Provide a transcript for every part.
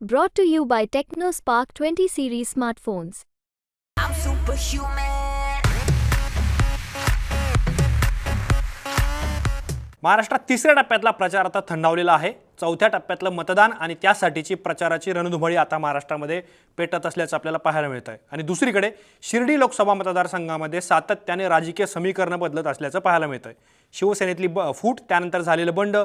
Brought to you by TechnoSpark 20 series smartphones. I'm superhuman. महाराष्ट्रात तिसऱ्या टप्प्यातला प्रचार आता थंडावलेला आहे चौथ्या टप्प्यातलं मतदान आणि त्यासाठीची प्रचाराची रणधुमाळी आता महाराष्ट्रामध्ये पेटत असल्याचं आपल्याला पाहायला मिळत आहे आणि दुसरीकडे शिर्डी लोकसभा मतदारसंघामध्ये सातत्याने राजकीय समीकरणं बदलत असल्याचं पाहायला मिळत आहे शिवसेनेतली ब फूट त्यानंतर झालेलं बंड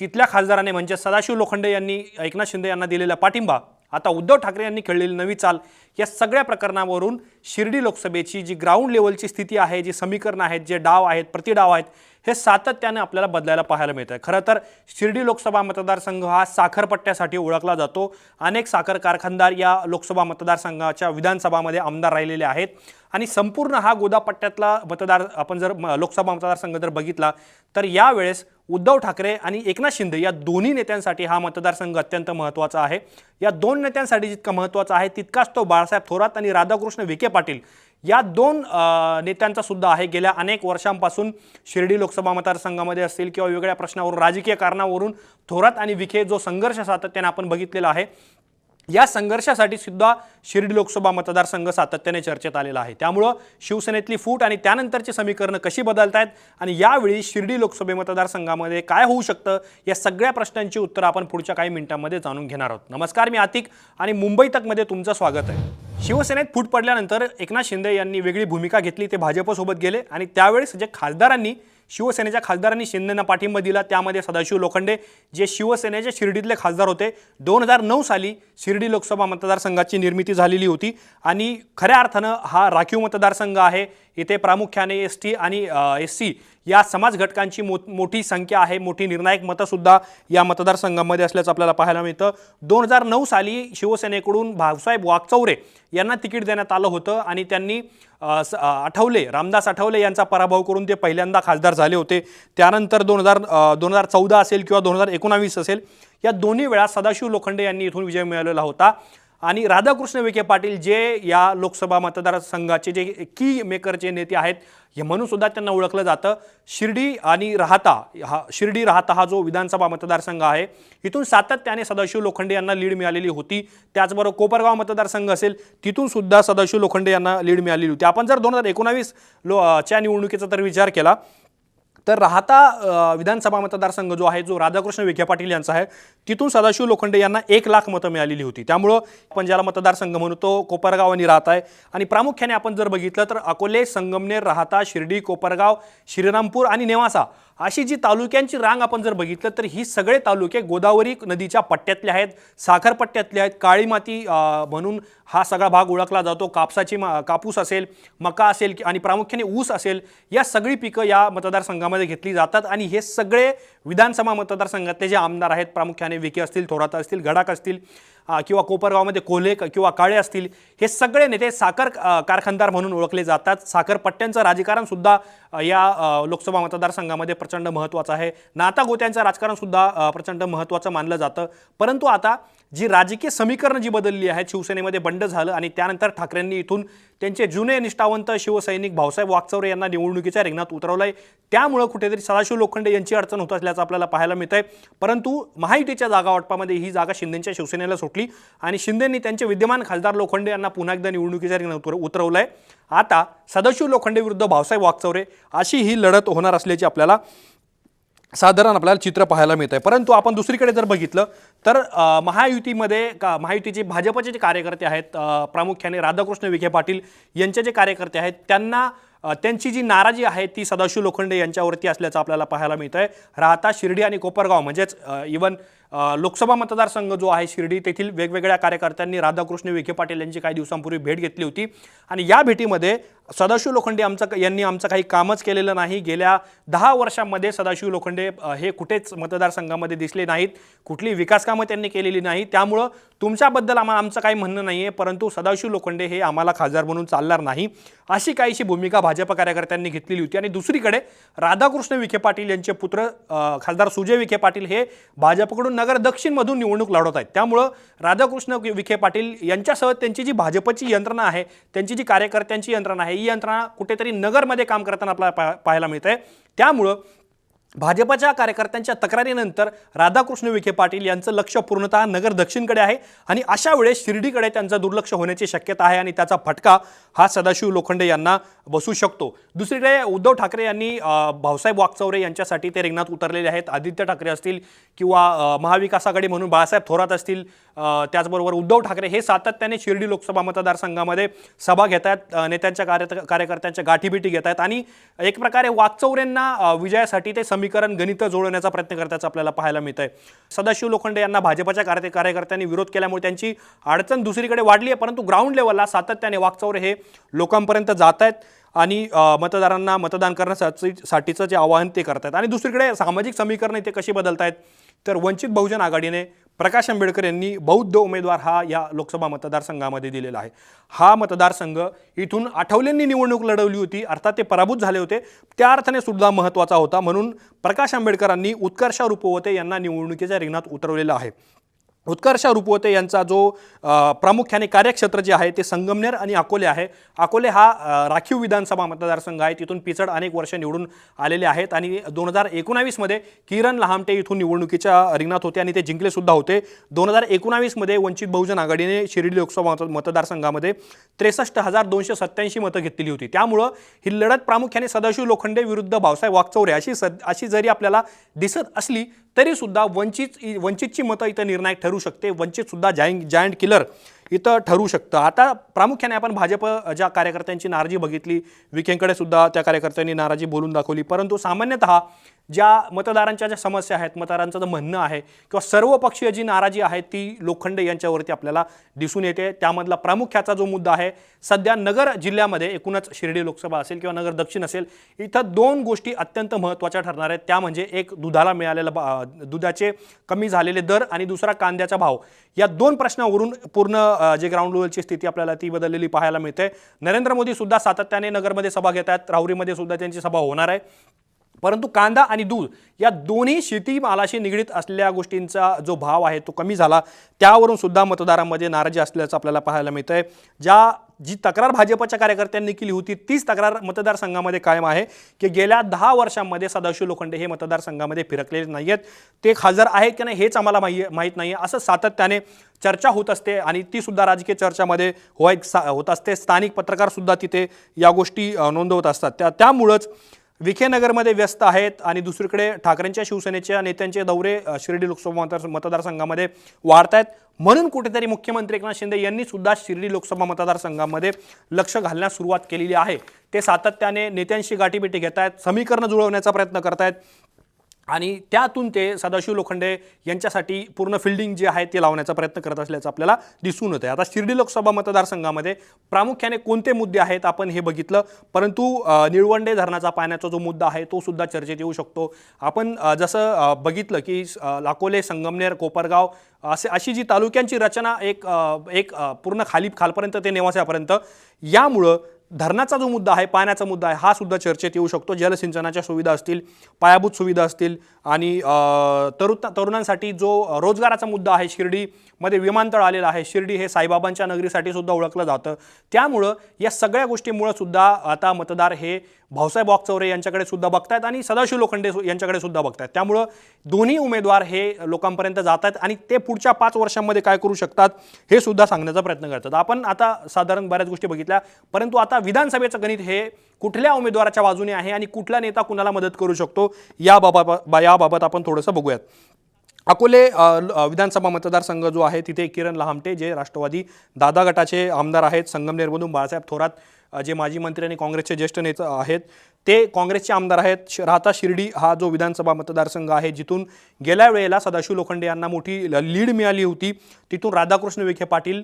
तिथल्या खासदाराने म्हणजे सदाशिव लोखंडे यांनी एकनाथ शिंदे यांना दिलेला पाठिंबा आता उद्धव ठाकरे यांनी खेळलेली नवी चाल या सगळ्या प्रकरणावरून शिर्डी लोकसभेची जी ग्राउंड लेवलची स्थिती आहे जी समीकरणं आहेत जे डाव आहेत प्रतिडाव आहेत हे सातत्याने आपल्याला बदलायला पाहायला मिळतं आहे खरं तर शिर्डी लोकसभा मतदारसंघ हा साखरपट्ट्यासाठी ओळखला जातो. अनेक साखर कारखानदार या लोकसभा मतदारसंघाच्या विधानसभामध्ये आमदार राहिलेले आहेत. आणि संपूर्ण हा गोदापट्ट्यातला मतदार आपण जर म- लोकसभा मतदारसंघ जर बघितला तर यावेळेस उद्धव ठाकरे आणि एकनाथ शिंदे या दोन्ही नेत्यांसाठी हा मतदारसंघ अत्यंत महत्त्वाचा आहे. या दोन नेत्यांसाठी जितका महत्त्वाचा आहे तितकाच तो बाळासाहेब थोरात आणि राधाकृष्ण विखे पाटील या दोन नेत्यांचा सुद्धा आहे. गेल्या अनेक वर्षांपासून शिर्डी लोकसभा मतदारसंघामध्ये असतील किंवा वेगळ्या प्रश्नावरून राजकीय कारणावरून थोरात आणि विखे जो संघर्ष सातत्याने आपण बघितलेला आहे या संघर्षासाठी सुद्धा शिर्डी लोकसभा मतदारसंघ सातत्याने चर्चेत आलेला आहे. त्यामुळं शिवसेनेतली फूट आणि त्यानंतरची समीकरणं कशी बदलत आहेत आणि यावेळी शिर्डी लोकसभे मतदारसंघामध्ये काय होऊ शकतं या सगळ्या प्रश्नांची उत्तरं आपण पुढच्या काही मिनिटांमध्ये जाणून घेणार आहोत. नमस्कार मी आतिक आणि मुंबई तकमध्ये तुमचं स्वागत आहे. शिवसेनेत फूट पडल्यानंतर एकनाथ शिंदे यांनी वेगळी भूमिका घेतली ते भाजपसोबत गेले आणि त्यावेळेस जे खासदारांनी शिवसेनेच्या खासदारांनी शिंदेना पाठिंबा दिला. त्यामध्ये सदाशिव लोखंडे जे शिवसेनेचे शिर्डीतले खासदार होते. दोन हजार नऊ साली शिर्डी लोकसभा मतदारसंघाची निर्मिती झालेली होती. आणि खऱ्या अर्थानं हा राखीव मतदारसंघ आहे. इथे प्रामुख्याने एस टी आणि एस सी या समाज घटकांची मो मोठी संख्या आहे मोठी निर्णायक मतंसुद्धा या मतदारसंघामध्ये असल्याचं आपल्याला पाहायला मिळतं. दोन हजार नऊ साली शिवसेनेकडून भाऊसाहेब वागचौरे यांना तिकीट देण्यात आलं होतं आणि त्यांनी स- आठवले रामदास आठवले यांचा पराभव करून ते पहिल्यांदा खासदार झाले होते. त्यानंतर दोन हजार दोन हजार चौदा असेल किंवा दोन हजार एकोणावीस असेल या दोन्ही वेळा सदाशिव लोखंडे यांनी इथून विजय मिळवलेला होता. आणि राधाकृष्ण विखे पाटील जे या लोकसभा मतदारसंघाचे जे की मेकरचे नेते आहेत हे म्हणून सुद्धा त्यांना ओळखलं जातं. शिर्डी आणि राहता हा शिर्डी राहता हा जो विधानसभा मतदारसंघ आहे इथून सातत्याने सदाशिव लोखंडे यांना लीड मिळालेली होती. त्याचबरोबर कोपरगाव मतदारसंघ असेल तिथून सुद्धा सदाशिव लोखंडे यांना लीड मिळालेली होती. आपण जर दोन हजार एकोणावीस लो च्या निवडणुकीचा तर विचार केला तर राहता विधानसभा मतदारसंघ जो आहे जो राधाकृष्ण विखे पाटील यांचा आहे तिथून सदाशिव लोखंडे यांना एक लाख मतं मिळालेली होती. त्यामुळं आपण ज्याला मतदारसंघ म्हणतो कोपरगाव आणि राहत आहे. आणि प्रामुख्याने आपण जर बघितलं तर अकोले संगमनेर राहता शिर्डी कोपरगाव श्रीरामपूर आणि नेवासा अशी जी तालुक्यांची रांग आपण जर बघितलं तर ही सगळे तालुके गोदावरी नदीच्या पट्ट्यातले आहेत साखर पट्ट्यातले आहेत काळी माती म्हणून हा सगळा भाग ओळखला जातो. कापसाची मा- कापूस असेल मका असेल की- आणि प्रामुख्याने ऊस असेल या सगळी पिकं या मतदारसंघामध्ये घेतली जातात. आणि हे सगळे विधानसभा मतदारसंघातले जे आमदार आहेत प्रामुख्याने विखे असतील थोरात असतील गडाक असतील किंवा कोपरगावमध्ये कोल्हे किंवा काळे असतील हे सगळे नेते साखर कारखानदार म्हणून ओळखले जातात. साखर पट्ट्यांचं राजकारणसुद्धा या लोकसभा मतदारसंघामध्ये प्रचंड महत्त्वाचं आहे. नाता गोत्यांचं राजकारणसुद्धा प्रचंड महत्त्वाचं मानलं जातं. परंतु आता जी राजकीय समीकरणं जी बदलली आहेत शिवसेनेमध्ये बंड झालं आणि त्यानंतर ठाकरेंनी इथून त्यांचे जुने निष्ठावंत शिवसैनिक भाऊसाहेब वागचौरे यांना निवडणुकीच्या रिंगणात उतरवलंय. त्यामुळं कुठेतरी सदाशिव लोखंडे यांची अडचण होत असल्याचं आपल्याला पाहायला मिळतंय. परंतु महायुतीच्या जागा वाटपामध्ये ही जागा शिंदेच्या शिवसेनेला सुटली. आणि शिंदेंनी त्यांचे विद्यमान खासदार लोखंडे यांना पुन्हा एकदा निवडणुकीच्या रिंगणात उतरवलं आहे आता सदाशिव लोखंडे विरुद्ध भाऊसाहेब वागचौरे अशी ही लढत होणार असल्याची आपल्याला साधारण आपल्याला चित्र पाहायला मिळत आहे परंतु आपण दुसरीकडे जर बघितलं तर महायुतीमध्ये का महायुतीचे भाजपचे जे कार्यकर्ते आहेत प्रामुख्याने राधाकृष्ण विखे पाटील यांचे जे कार्यकर्ते आहेत त्यांना त्यांची जी नाराजी आहे ती सदाशिव लोखंडे यांच्यावरती असल्याचं आपल्याला पाहायला मिळतं आहे राहता शिर्डी आणि कोपरगाव म्हणजेच इवन लोकसभा मतदारसंघ जो आहे शिर्डी तेथील वेगवेगळ्या कार्यकर्त्यांनी राधाकृष्ण विखे पाटील यांची काही दिवसांपूर्वी भेट घेतली होती. आणि या भेटीमध्ये सदाशिव लोखंडे आमचं यांनी आमचं काही कामच केलेलं नाही. गेल्या दहा वर्षांमध्ये सदाशिव लोखंडे हे कुठेच मतदारसंघामध्ये दिसले नाहीत. कुठली विकासकाम कामं त्यांनी केलेली नाही. त्यामुळं तुमच्याबद्दल आम्हाला आमचं काही म्हणणं नाही आहे परंतु सदाशिव लोखंडे हे आम्हाला खासदार म्हणून चालणार नाही. अशी काहीशी भूमिका भाजप कार्यकर्त्यांनी घेतलेली होती. आणि दुसरीकडे राधाकृष्ण विखे पाटील यांचे पुत्र खासदार सुजय विखे पाटील हे भाजपकडून नगर दक्षिणमधून निवडणूक लढवत आहेत. त्यामुळं राधाकृष्ण विखे पाटील यांच्यासह त्यांची जी भाजपची यंत्रणा आहे त्यांची जी कार्यकर्त्यांची यंत्रणा आहे ही यंत्रणा कुठेतरी नगरमध्ये काम करताना आपल्याला पा- पाहायला मिळत आहे त्यामुळं भाजपच्या कार्यकर्त्यांच्या तक्रारीनंतर राधाकृष्ण विखे पाटील यांचं लक्ष पूर्णतः नगर दक्षिणकडे आहे आणि अशा वेळेस शिर्डीकडे त्यांचं दुर्लक्ष होण्याची शक्यता आहे आणि त्याचा फटका हा सदाशिव लोखंडे यांना बसू शकतो. दुसरीकडे उद्धव ठाकरे यांनी भाऊसाहेब वागचौरे यांच्यासाठी ते रिंगणात उतरलेले आहेत. आदित्य ठाकरे असतील किंवा महाविकास आघाडी म्हणून बाळासाहेब थोरात असतील त्याचबरोबर उद्धव ठाकरे हे सातत्याने शिर्डी लोकसभा मतदारसंघामध्ये सभा घेत आहेत नेत्यांच्या कार्य कार्यकर्त्यांच्या गाठीबिटी घेत आहेत आणि एक प्रकारे वागचौरेंना विजयासाठी ते समीकरण गणित जोडण्याचा प्रयत्न करताचं आपल्याला पाहायला मिळत आहे सदाशिव लोखंडे यांना भाजपच्या कार्य कार्यकर्त्यांनी विरोध केल्यामुळे त्यांची अडचण दुसरीकडे वाढली आहे परंतु ग्राउंड लेवलला सातत्याने वाकचौरे हे लोकांपर्यंत जात आहेत आणि मतदारांना मतदान करण्यासाठी साठीचं जे आवाहन ते करतात आणि दुसरीकडे सामाजिक समीकरण ते कशी बदलत आहेत तर वंचित बहुजन आघाडीने प्रकाश आंबेडकर यांनी बौद्ध उमेदवार हा या लोकसभा मतदारसंघामध्ये दिलेला आहे. हा मतदारसंघ इथून आठवलेंनी निवडणूक लढवली होती अर्थात ते पराभूत झाले होते. त्या अर्थाने सुद्धा महत्त्वाचा होता म्हणून प्रकाश आंबेडकरांनी उत्कर्षा रुपवते यांना निवडणुकीच्या रिंगणात उतरवलेलं आहे. उत्कर्षा रुपवते यांचा जो प्रामुख्याने कार्यक्षेत्र जे आहे ते संगमनेर आणि अकोले आहे. अकोले हा राखीव विधानसभा मतदारसंघ आहे. तिथून पिचड अनेक वर्ष निवडून आलेले आहेत आणि दोन हजार एकोणावीसमध्ये किरण लहामटे इथून निवडणुकीच्या रिंगणात होते आणि ते जिंकलेसुद्धा होते. दोन हजार एकोणावीसमध्ये वंचित बहुजन आघाडीने शिर्डी लोकसभा मत मतदारसंघामध्ये त्रेसष्ट हजार दोनशे सत्त्याऐंशी मतं घेतलेली होती. त्यामुळं ही लढत प्रामुख्याने सदाशिव लोखंडे विरुद्ध भाऊसाहेब वागचौरे अशी सद अशी जरी आपल्याला दिसत असली तरी सुद्धा वंचित वंचितची मतं इथं निर्णायक ठरू शकते. वंचितसुद्धा जायंट किलर इथं ठरू शकतं. आता प्रामुख्याने आपण भाजप ज्या कार्यकर्त्यांची नाराजी बघितली विखेंकडे सुद्धा त्या कार्यकर्त्यांनी नाराजी बोलून दाखवली. परंतु सामान्यतः ज्या मतदारांच्या ज्या समस्या आहेत मतदारांचं जे म्हणणं आहे किंवा सर्व पक्षीय जी नाराजी आहे ती लोखंडे यांच्यावरती आपल्याला दिसून येते. त्यामधला प्रामुख्याचा जो मुद्दा आहे सध्या नगर जिल्ह्यामध्ये एकूणच शिर्डी लोकसभा असेल किंवा नगर दक्षिण असेल इथं दोन गोष्टी अत्यंत महत्त्वाच्या ठरणार आहेत. त्या म्हणजे एक दुधाला मिळालेला बा- दुधाचे कमी झालेले दर आणि दुसरा कांद्याचा भाव. या दोन प्रश्नावरून पूर्ण जे ग्राउंड लेवलची स्थिती आपल्याला ती बदललेली पाहायला मिळते. नरेंद्र मोदी सुद्धा सातत्याने नगरमध्ये सभा घेत आहेत. राहुरीमध्ये सुद्धा त्यांची सभा होणार आहे. परंतु कांदा आणि दूध या दोन्ही शेतीमालाशी निगडीत असलेल्या गोष्टींचा जो भाव आहे तो कमी झाला. त्यावरून सुद्धा मतदारांमध्ये नाराजी असल्याचं आपल्याला पाहायला मिळतं आहे ज्या जी तक्रार भाजपच्या कार्यकर्त्यांनी केली होती तीच तक्रार मतदारसंघामध्ये कायम आहे की गेल्या दहा वर्षांमध्ये सदाशिव लोखंडे हे मतदारसंघामध्ये फिरकलेले नाही आहेत ते खासदार आहेत की नाही हेच आम्हाला माही माहीत नाही आहे असं सातत्याने चर्चा होत असते आणि ती सुद्धा राजकीय चर्चामध्ये होय सा होत असते. स्थानिक पत्रकारसुद्धा तिथे या गोष्टी नोंदवत असतात. त्या त्यामुळंच विखेनगरमध्ये व्यस्त आहेत आणि दुसरीकडे ठाकरेंच्या शिवसेनेच्या नेत्यांचे दौरे शिर्डी लोकसभा मतदार मतदारसंघामध्ये वाढत आहेत म्हणून कुठेतरी मुख्यमंत्री एकनाथ शिंदे यांनी सुद्धा शिर्डी लोकसभा मतदारसंघामध्ये लक्ष घालण्यास सुरुवात केलेली आहे. ते सातत्याने नेत्यांशी गाठीभेटी घेत आहेत समीकरणं जुळवण्याचा प्रयत्न करत आहेत आणि त्यातून ते सदाशिव लोखंडे यांच्यासाठी पूर्ण फिल्डिंग जे आहे ते लावण्याचा प्रयत्न करत असल्याचं आपल्याला दिसून येतं आता शिर्डी लोकसभा मतदारसंघामध्ये प्रामुख्याने कोणते मुद्दे आहेत आपण हे बघितलं. परंतु निळवंडे धरणाचा पाण्याचा जो मुद्दा आहे तो सुद्धा चर्चेत येऊ शकतो. आपण जसं बघितलं की लाकोले संगमनेर कोपरगाव असे अशी जी तालुक्यांची रचना एक एक पूर्ण खाली खालपर्यंत ते नेवासापर्यंत यामुळं धरणाचा जो मुद्दा आहे पाण्याचा मुद्दा आहे हा सुद्धा चर्चेत येऊ शकतो. जलसिंचनाच्या सुविधा असतील पायाभूत सुविधा असतील आणि तरुण तरुणांसाठी जो रोजगाराचा मुद्दा आहे शिर्डीमध्ये विमानतळ आलेलं आहे. शिर्डी हे साईबाबांच्या नगरीसाठी सुद्धा ओळखलं जातं. त्यामुळं या सगळ्या गोष्टीमुळं सुद्धा आता मतदार हे भाऊसाहेब वागचौरे यांच्याकडे सुद्धा बघतायत आणि सदाशिव लोखंडे यांच्याकडे सुद्धा बघतायत. त्यामुळं दोन्ही उमेदवार हे लोकांपर्यंत जात आहेत आणि ते पुढच्या पाच वर्षांमध्ये काय करू शकतात हे सुद्धा सांगण्याचा प्रयत्न करतात. आपण आता साधारण बऱ्याच गोष्टी बघितल्या परंतु आता विधानसभेचं गणित हे कुठल्या उमेदवाराच्या बाजूने आहे आणि कुठला नेता कुणाला मदत करू शकतो याबाबत याबाबत आपण थोडंसं बघूयात. अकोले ल- विधानसभा मतदारसंघ जो आहे तिथे किरण लहामटे जे राष्ट्रवादी दादा गटाचे आमदार आहेत संगमनेरमधून बाळासाहेब थोरात जे माजी मंत्री आणि काँग्रेसचे ज्येष्ठ नेते आहेत ते काँग्रेसचे आमदार आहेत. श- राहता शिर्डी हा जो विधानसभा मतदारसंघ आहे जिथून गेल्या वेळेला सदाशिव लोखंडे यांना मोठी ल- लीड मिळाली होती. तिथून राधाकृष्ण विखे पाटील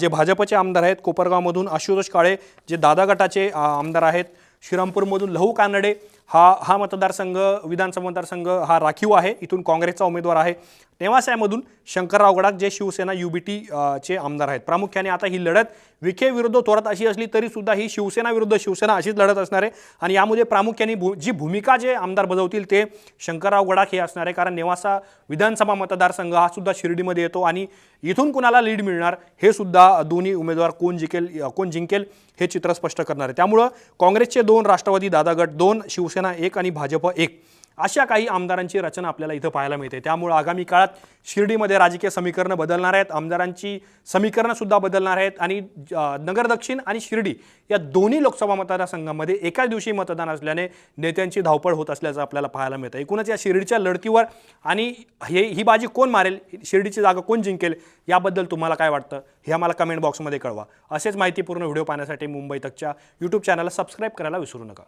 जे भाजपचे आमदार आहेत कोपरगावमधून आशुतोष काळे जे दादा गटाचे आमदार आहेत श्रीरामपूरमधून लहू कानडे हा हा मतदारसंघ विधानसभा मतदारसंघ हा राखीव आहे. इथून काँग्रेसचा उमेदवार आहे. नेवासायामधून शंकरराव गडाख जे शिवसेना युबीटी चे आमदार आहेत. प्रामुख्याने आता ही लढत विखे विरुद्ध थोरात अशी असली तरी सुद्धा ही शिवसेना विरुद्ध शिवसेना अशीच लढत असणार आहे. आणि यामध्ये प्रामुख्याने भू जी भूमिका जे आमदार बजावतील ते शंकरराव गडाख हे असणार आहे. कारण नेवासा विधानसभा मतदारसंघ हा सुद्धा शिर्डीमध्ये येतो आणि इथून कुणाला लीड मिळणार हे सुद्धा दोन्ही उमेदवार कोण जिंकेल कोण जिंकेल हे चित्र स्पष्ट करणार आहे. त्यामुळं काँग्रेसचे दोन राष्ट्रवादी दादा गट दोन शिवसेना एक आणि भाजप एक. अशा काही आमदारांची रचना आपल्याला इथं पाहायला मिळते. त्यामुळे आगामी काळात शिर्डीमध्ये राजकीय समीकरणं बदलणार आहेत. आमदारांची समीकरणंसुद्धा बदलणार आहेत. आणि नगर दक्षिण आणि शिर्डी या दोन्ही लोकसभा मतदारसंघामध्ये एकाच दिवशी मतदान असल्याने नेत्यांची धावपळ होत असल्याचं आपल्याला पाहायला मिळतं. एकूणच या शिर्डीच्या लढतीवर आणि हे ही बाजी कोण मारेल? शिर्डीची जागा कोण जिंकेल? याबद्दल तुम्हाला काय वाटतं? हे आम्हाला कमेंट बॉक्समध्ये कळवा. असेच माहितीपूर्ण व्हिडिओ पाहण्यासाठी मुंबई तकच्या यूट्यूब चॅनलला सबस्क्राईब करायला विसरू नका.